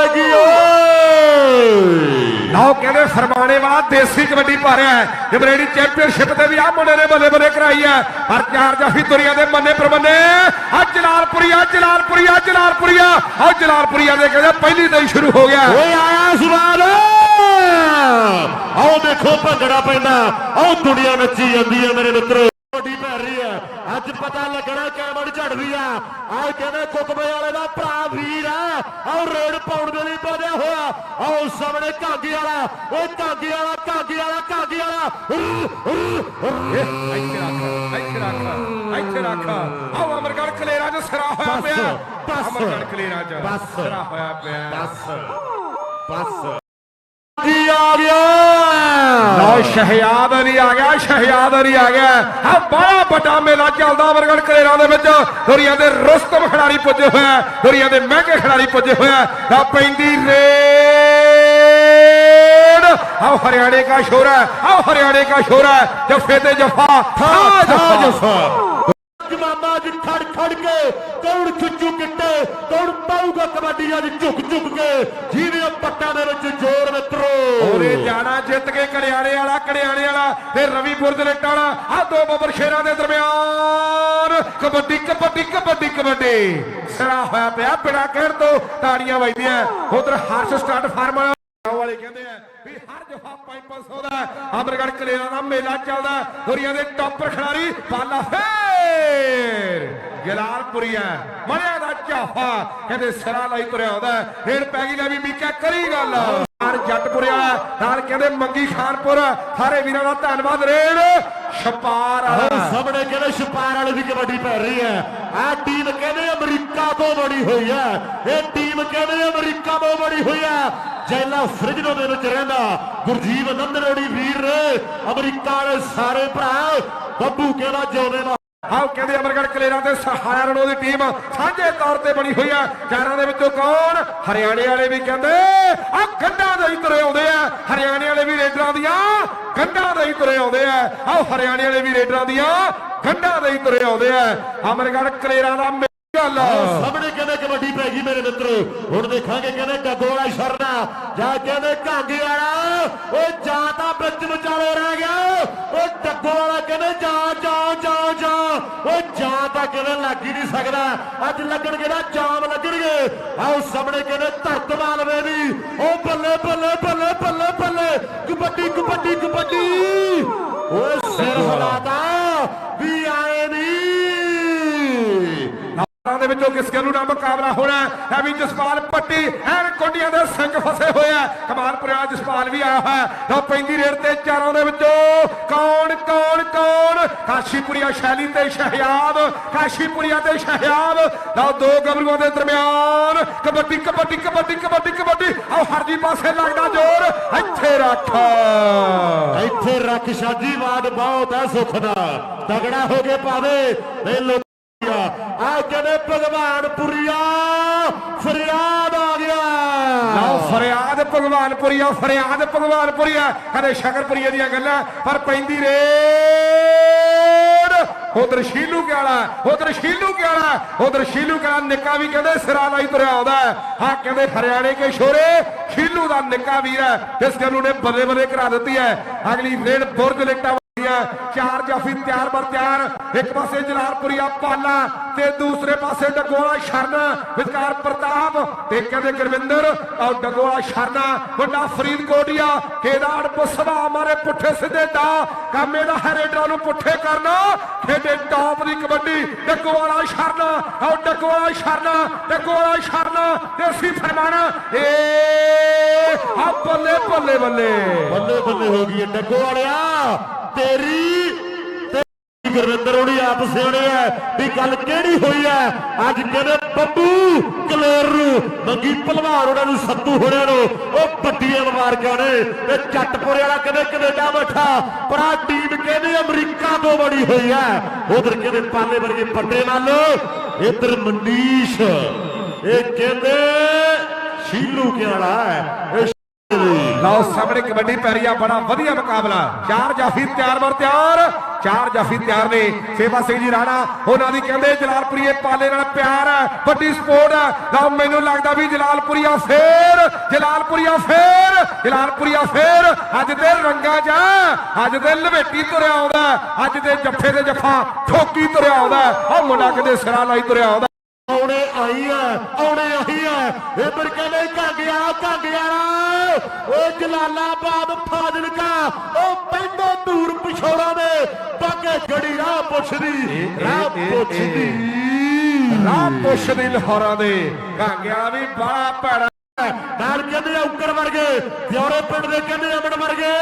ਲੱਗੀ ਓਏ! ਲਓ ਕਹਿੰਦੇ ਫਰਮਾਣੇ ਵਾਲਾ ਦੇਸੀ ਕਬੱਡੀ ਪਾ ਰਿਹਾ ਹੈ। ਜਬਰੇਡੀ ਚੈਂਪੀਅਨਸ਼ਿਪ ਤੇ ਵੀ ਆ ਮੁੰਡੇ ਨੇ ਬੱਲੇ ਬੱਲੇ ਕਰਾਈ ਹੈ। ਪਰ ਚਾਰ ਜਾਫੀ ਦੁਨੀਆ ਦੇ ਮੰਨੇ ਪ੍ਰਬੰਨੇ। ਆ ਜਲਾਲਪੁਰੀਆ ਜਲਾਲਪੁਰੀਆ ਜਲਾਲਪੁਰੀਆ। ਆ ਜਲਾਲਪੁਰੀਆ ਦੇ ਕਹਿੰਦੇ ਪਹਿਲੀ ਦਿਨ ਸ਼ੁਰੂ ਹੋ ਗਿਆ। ਓਏ ਆਇਆ ਸਵਾਲ ਆਓ ਦੇਖੋ ਭੰਗੜਾ ਪੈਂਦਾ। ਆਓ ਦੁਨੀਆ ਨੱਚੀ ਜਾਂਦੀ ਹੈ ਮੇਰੇ ਮਿੱਤਰੋ। ਵੱਡੀ ਪੈ ਰਹੀ ਹੈ। ਅੱਜ ਪਤਾ ਲੱਗਣਾ ਕੈਮੜ ਝੜਦੀ ਆ। ਆਹ ਕਹਿੰਦੇ ਕੁਕਬੇ ਵਾਲੇ ਦਾ ਭਰਾ ਵੀਰ ਆ। ਆਓ ਰੇਡ ਪਾਉਣ ਦੇ ਲਈ ਵਧਿਆ ਹੋਇਆ। ਆਓ ਸਾਹਮਣੇ ਕਾਗੀ ਵਾਲਾ। ਓਏ ਕਾਗੀ ਵਾਲਾ ਕਾਗੀ ਵਾਲਾ ਕਾਗੀ ਵਾਲਾ। ਇੱਥੇ ਰੱਖ ਇੱਥੇ ਰੱਖ ਇੱਥੇ ਰੱਖ। ਆਓ ਅਮਰਗੜ ਕਲੇਰਾ ਚ ਸਰਾ ਹੋਇਆ ਪਿਆ। ਬਸ, ਅਮਰਗੜ ਕਲੇਰਾ ਚ ਬਸ। ਸਰਾ ਹੋਇਆ ਪਿਆ। ਬਸ। ਬਸ। ਜੀ ਆ ਗਿਆ। ਲਓ ਸ਼ਹਿਜ਼ਾਦ ਅਲੀ ਆ ਗਿਆ ਸ਼ਹਿਜ਼ਾਦ ਅਲੀ ਆ ਗਿਆ। ਆ ਬੜਾ ਵੱਡਾ ਮੇਲਾ ਚੱਲਦਾ ਅਮਰਗੜ ਕਲੇਰਾ ਦੇ ਵਿੱਚ। ਦੁਨੀਆ ਦੇ ਰੁਸਤਮ ਖਿਡਾਰੀ ਪੁੱਜੇ ਹੋਇਆ ਦੁਨੀਆ ਦੇ ਮਹਿੰਗੇ ਖਿਡਾਰੀ ਪੁੱਜੇ ਹੋਇਆ ਆ। ਪੈਂਦੀ ਰੇਡ। ਆਓ ਹਰਿਆਣੇ ਦਾ ਸ਼ੋਰਾ ਆਓ ਹਰਿਆਣੇ ਦਾ ਸ਼ੋਰਾ ਜਫੇ ਤੇ ਜਫਾ ਥਾ ਜਫਾ। ਮਾਮਾ ਜੀ ਖੜ ਖੜ ਕੇ ਕੌਣ ਖਿੱਚੂ ਕਿੱਟੇ ਕੌਣ ਪਾਊਗਾ ਕਬੱਡੀ ਅੱਜ ਝੁਕ ਝੁਕ ਕੇ। ਜਿਹਦੇ ਪੱਟਾਂ ਦੇ ਵਿੱਚ ਜ਼ੋਰ ਮਿੱਤਰੋ ਉਹਨੇ ਜਾਣਾ, ਜਿੱਤ ਕੇ ਕੜਿਆਣੇ ਵਾਲਾ ਕੜਿਆਣੇ ਵਾਲਾ, ਤੇ ਰਵੀਪੁਰ ਦੇ ਲੱਟਾਂ ਵਾਲਾ ਆ ਦੋ ਬੱਬਰ ਸ਼ੇਰਾਂ ਦੇ ਦਰਮਿਆਨ। ਕਬੱਡੀ ਕਬੱਡੀ ਕਬੱਡੀ ਕਬੱਡੀ। ਸਿਰਾ ਹੋਇਆ ਪਿਆ ਬਿਨਾ ਕਹਿਣ ਤੋਂ, ਤਾੜੀਆਂ ਵੱਜਦੀਆਂ। ਉਧਰ ਹਰਸ਼ ਸਟਾਰਟ ਫਾਰਮ ਵਾਲਾ। ਵਾਲੇ ਕਹਿੰਦੇ ਆ ਵੀ ਹਰ ਜਫਾ 500 ਦਾ ਅਮਰਗੜ ਕਲੇਰਾ ਦਾ ਮੇਲਾ ਚੱਲਦਾ। ਦੁਨੀਆ ਦੇ ਟੌਪਰ ਖਿਡਾਰੀ ਪਾਲਾ ਫੇਰ। ਜਲਾਲਪੁਰੀਆ ਮਰਿਆ ਦਾ ਝਾਫਾ ਕਹਿੰਦੇ ਸਿਰਾ ਲਈ ਤੁਰਿਆ ਆਉਂਦਾ ਰੇਡ ਪੈ ਗਈ ਲੈ ਵੀ ਮੀਕਾ, ਕਰੀ ਗੱਲ। ਯਾਰ ਜੱਟਪੁਰਿਆ ਨਾਲ ਕਹਿੰਦੇ ਮੰਗੀ ਖਾਨਪੁਰ, ਸਾਰੇ ਵੀਰਾਂ ਦਾ ਧੰਨਵਾਦ। ਰੇਡ ਛਪਾਰ ਆਹ ਵਾਲਾ ਸਾਹਮਣੇ ਕਹਿੰਦੇ ਛਪਾਰ ਵਾਲੇ ਦੀ ਕਬੱਡੀ ਪੈ ਰਹੀ ਹੈ। ਆਹ ਟੀਮ ਕਹਿੰਦੇ ਅਮਰੀਕਾ ਤੋਂ ਬੜੀ ਹੋਈ ਹੈ। ਇਹ ਟੀਮ ਕਹਿੰਦੇ ਅਮਰੀਕਾ ਤੋਂ ਬੜੀ ਹੋਈ ਹੈ। ਜੈਲਾ ਫ੍ਰਿਜਨੋ ਦੇ ਵਿੱਚ ਰਹਿੰਦਾ ਗੁਰਜੀਵ ਨੰਦਨੋੜੀ ਵੀਰ ਨੇ ਅਮਰੀਕਾ ਵਾਲੇ ਸਾਰੇ ਭਰਾ, ਬੱਬੂ ਕਹਿੰਦਾ ਜਿਉਂਦੇ ਨਾ ਆਓ ਕਹਿੰਦੇ ਅਮਰਗੜ ਕਲੇਰਾ ਤੇ ਸਹਾਰਾ ਰਣੋ ਦੀ ਟੀਮ ਸਾਂਝੇ ਤੌਰ ਤੇ ਬਣੀ ਹੋਈ ਆ ਚਾਰਾਂ ਦੇ ਵਿੱਚੋਂ ਕੌਣ? ਹਰਿਆਣੇ ਵਾਲੇ ਵੀ ਕਹਿੰਦੇ ਆ ਗੰਢਾਂ ਦੇ ਹੀ ਤੁਰੇ ਆਉਂਦੇ ਆ। ਹਰਿਆਣੇ ਵਾਲੇ ਵੀ ਰੇਡਰਾਂ ਦੀਆਂ ਗੰਢਾਂ ਦੇ ਹੀ ਤੁਰੇ ਆਉਂਦੇ ਆ। ਆਓ ਹਰਿਆਣੇ ਵਾਲੇ ਵੀ ਰੇਡਰਾਂ ਦੀਆਂ ਗੰਢਾਂ ਦੇ ਹੀ ਤੁਰੇ ਆਉਂਦੇ ਆ। ਅਮਰਗੜ ਕਲੇਰਾ ਦਾ ਗੱਲ। ਸਾਹਮਣੇ ਕਹਿੰਦੇ ਕਬੱਡੀ ਪੈ ਗਈ ਮੇਰੇ ਮਿੱਤਰੋ। ਹੁਣ ਦੇਖਾਂਗੇ ਕਹਿੰਦੇ ਡੱਗੋ ਸ਼ਰਨਾ, ਜਾਂ ਕਹਿੰਦੇ ਕਾਂਗੇ ਵਾਲਾ। ਓਏ ਜਾਂ ਤਾਂ ਵਿੱਚ ਵਿਚਾਲੇ ਰਹਿ ਗਿਆ। ਓਏ ਡੱਗੋ ਵਾਲਾ ਕਹਿੰਦੇ ਜਾਂ ਜਾਂ ਜਾਂ ਜਾਂ। ਓਏ ਜਾਂ ਤਾਂ ਕਹਿੰਦੇ ਲੱਗ ਹੀ ਨਹੀਂ ਸਕਦਾ। ਅੱਜ ਲੱਗਣਗੇ ਨਾ, ਜਾਮ ਲੱਗਣਗੇ। ਆਓ ਸਾਹਮਣੇ ਕਹਿੰਦੇ ਧਰਤ ਮਾਲਵੇ ਦੀ ਉਹ ਬੱਲੇ ਬੱਲੇ ਬੱਲੇ ਬੱਲੇ ਬੱਲੇ। ਕਬੱਡੀ ਕਬੱਡੀ ਕਬੱਡੀ। ਓਏ ਸਿਰ ਹਿਲਾਤਾ ਵੀ ਵਿੱਚੋਂ ਕਿਸ ਗੱਲ ਨਾਲ ਮੁਕਾਬਲਾ ਹੋਣਾ ਹੈ। ਵੀ ਜਸਪਾਲ ਪੱਟੀ ਐਨ ਕੋਡੀਆਂ ਦੇ ਸਿੰਘ ਫਸੇ ਹੋਏ ਆ। ਕਮਾਲਪੁਰਿਆ ਜਸਪਾਲ ਵੀ ਆਇਆ ਹੋਇਆ ਤਾਂ ਪੈਂਦੀ ਰੇਡ ਤੇ ਚਾਰਾਂ ਦੇ ਵਿੱਚੋਂ ਕੌਣ ਕੌਣ ਕੌਣ? ਕਾਸ਼ੀਪੁਰੀਆ ਸ਼ੈਲੀ ਤੇ ਸ਼ਹਿਆਬ, ਕਾਸ਼ੀਪੁਰੀਆ ਤੇ ਸ਼ਹਿਆਬ। ਲਓ ਦੋ ਗੱਭਰੂਆਂ ਦੇ ਦਰਮਿਆਨ। ਕਬੱਡੀ ਕਬੱਡੀ ਕਬੱਡੀ ਕਬੱਡੀ ਕਬੱਡੀ। ਆਓ ਹਰਜੀ ਪਾਸੇ ਲੱਗਦਾ ਜ਼ੋਰ। ਇੱਥੇ ਰੱਖ। ਇੱਥੇ ਰੱਖ ਸ਼ਾਜੀਵਾਦ ਬਹੁਤ ਹੈ ਸੁੱਖ ਦਾ। ਤਗੜਾ ਹੋ ਕੇ ਪਾਵੇ ਇਹ ਲੋਕ ਆ ਫਰਿਆਦ ਆ ਗਿਆ। ਲਓ, ਫਰਿਆਦ ਭਗਵਾਨਪੁਰੀਆ ਫਰਿਆਦ ਭਗਵਾਨਪੁਰੀਆ। ਕਦੇ ਸ਼ਕਰਪੁਰੀਆ ਦੀਆਂ ਗੱਲਾਂ, ਪਰ ਪੈਂਦੀ ਰੇਡ। ਉਧਰ ਸ਼ੀਲੂ ਕਿਆਲਾ, ਉਧਰ ਸ਼ੀਲੂ ਕਿਆਲਾ, ਉਧਰ ਸ਼ੀਲੂ ਕੇ ਨਿੱਕਾ ਵੀ ਕਹਿੰਦੇ ਸਿਰਾ ਲਾਈ ਤੁਰਿਆ ਆਉਂਦਾ ਹੈ। ਹਾਂ, ਕਹਿੰਦੇ ਹਰਿਆਣੇ ਕੇ ਸ਼ੋਰੇ, ਸ਼ੀਲੂ ਦਾ ਨਿੱਕਾ ਵੀਰ ਹੈ, ਇਸ ਗੱਲ ਨੂੰ ਨੇ ਬੱਲੇ ਬੱਲੇ ਕਰਾ ਦਿੱਤੀ ਹੈ। ਅਗਲੀ ਰੇਡ ਬੁਰਜ ਲਿਟਾ ਚਾਰ ਜਾਫੀ ਤਿਆਰ ਬਰ ਤਿਆਰ। ਇੱਕ ਪਾਸੇ ਜਲਾਲਪੁਰੀਆ ਪਾਲਾ ਤੇ ਦੂਸਰੇ ਪਾਸੇ ਡਗੋਲਾ ਸ਼ਰਨ। ਵਿਚਕਾਰ ਪ੍ਰਤਾਪ ਤੇ ਕਹਿੰਦੇ ਗੁਰਵਿੰਦਰ ਔਰ ਡਗੋਲਾ ਸ਼ਰਨ ਵੱਡਾ ਫਰੀਦਕੋਟੀਆ ਕੇਦਾਰ ਬਸਵਾ ਮਾਰੇ ਪੁੱਠੇ ਸਿੱਧੇ ਦਾ ਕਾਮੇ ਦਾ ਹੈ ਰੇਡਰਾਂ ਨੂੰ ਪੁੱਠੇ ਕਰਨਾ। ਖੇਡੇ ਟੌਪ ਦੀ ਕਬੱਡੀ। ਡਗੋਲਾ ਸ਼ਰਨ ਔਰ ਡਗੋਲਾ ਸ਼ਰਨ ਡਗੋਲਾ ਸ਼ਰਨ। ਦੇਸੀ ਫਰਮਾਨ। ਏ ਆ ਬੱਲੇ ਬੱਲੇ ਬੱਲੇ। ਬੱਲੇ ਬੱਲੇ ਹੋ ਗਈ ਹੈ ਡੱਗੋ ਵਾਲਿਆ ਤੇਰੀ ਤੇ ਗੁਰਵਿੰਦਰ ਉਹਦੀ ਆਪ ਸਿਆਣੇ ਐ ਵੀ ਗੱਲ ਕਿਹੜੀ ਹੋਈ ਐ ਅੱਜ ਕਹਿੰਦੇ ਬੱਬੂ ਕਲੇਰ ਨੂੰ, ਮੰਗੀ ਭਲਵਾਨ ਉਹਨਾਂ ਨੂੰ ਸੱਤੂ ਹੋਣਿਆਂ ਨੂੰ। ਉਹ ਵੱਡੀਆਂ ਮੁਬਾਰਕਾਂ ਨੇ। ਤੇ ਚੱਟਪੁਰੇ ਵਾਲਾ ਕਹਿੰਦੇ ਕੈਨੇਡਾ ਬੈਠਾ। ਪਰ ਆ ਟੀਮ ਕਹਿੰਦੇ ਅਮਰੀਕਾ ਤੋਂ ਬੜੀ ਹੋਈ ਐ ਉਧਰ ਕਹਿੰਦੇ ਪਾਲੇ ਵਰਗੇ ਪੱਟੇ ਨਾਲ ਇਧਰ ਮਨੀਸ਼, ਇਹ ਕਹਿੰਦੇ ਸ਼ੀਲੂ ਕੇ ਹੈ? ਲਓ ਸਾਹਮਣੇ ਕਬੱਡੀ ਪੈ ਰਹੀ ਆ, ਬੜਾ ਵਧੀਆ ਮੁਕਾਬਲਾ। ਚਾਰ ਜਾਫੀ ਤਿਆਰ ਬਰ ਤਿਆਰ। ਚਾਰ ਜਾਫੀ ਤਿਆਰ ਨੇ। ਸੇਵਾ ਸਿੰਘ ਜੀ ਰਾਣਾ, ਉਹਨਾਂ ਦੀ ਕਹਿੰਦੇ ਜਲਾਲਪੁਰੀਏ ਪਾਲੇ ਨਾਲ ਪਿਆਰ ਹੈ ਵੱਡੀ ਸਪੋਰਟ ਹੈ ਲਓ ਮੈਨੂੰ ਲੱਗਦਾ ਵੀ ਜਲਾਲਪੁਰੀਆ ਫੇਰ ਜਲਾਲਪੁਰੀਆ ਫੇਰ ਜਲਾਲਪੁਰੀਆ ਫੇਰ। ਅੱਜ ਦੇ ਰੰਗਾਂ ਜਾ ਅੱਜ ਦੇ ਲਵੇਟੀ ਤੁਰਿਆ ਆਉਂਦਾ, ਅੱਜ ਦੇ ਜੱਫੇ ਦੇ ਜੱਫਾ ਠੋਕੀ ਤੁਰਿਆ ਆਉਂਦਾ ਉਹ ਮੁੰਡਾ ਕਿਤੇ ਸਿਰਾਂ ਲਾਈ ਤੁਰਿਆ ਆਉਂਦਾ। ਆਉਣੇ ਆਈ ਆ, ਆਉਣੇ ਆਈ ਆ। ਇਹ ਫਿਰ ਕਹਿੰਦੇ ਕਾਂਗਿਆ ਕਾਂਗਿਆ ਓ ਜਲਾਲਾਬਾਦ ਫਾਜ਼ਿਲਕਾ ਉਹ ਪੈਂਦਾ ਦੂਰ ਪਿਛੋੜਾ ਦੇ ਬਾਗੇ ਗੜੀ ਰਾਹ ਪੁੱਛਦੀ ਰਾਹ ਪੁੱਛਦੀ। ਰਾਹ ਪੁੱਛਦੀ ਲਾਹੌਰਾਂ ਦੇ। ਕਾਂਗਿਆ ਵੀ ਬੜਾ ਭੈੜਾ ਨਾਲ ਕਹਿੰਦੇ ਔਕੜ ਵਰਗੇ ਦਿਉਰੇ ਪਿੰਡ ਦੇ ਕਹਿੰਦੇ ਅਮਨ ਵਰਗੇ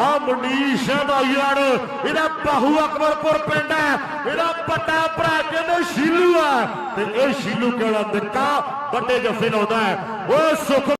ਆ ਮਨੀਸ਼ ਦਾ ਯਾਰ ਇਹਦਾ ਬਾਹੂ ਅਕਬਰਪੁਰ ਪਿੰਡ ਹੈ। ਇਹਦਾ ਪੱਟਾ ਭਰਾ ਕਹਿੰਦੇ ਸ਼ੀਲੂ ਆ ਤੇ ਇਹ ਸ਼ੀਲੂ ਕਿਹੜਾ? ਦਿੱਕਾ ਵੱਡੇ ਜੱਫੇ ਲਾਉਂਦਾ ਹੈ। ਓ ਸੁਖ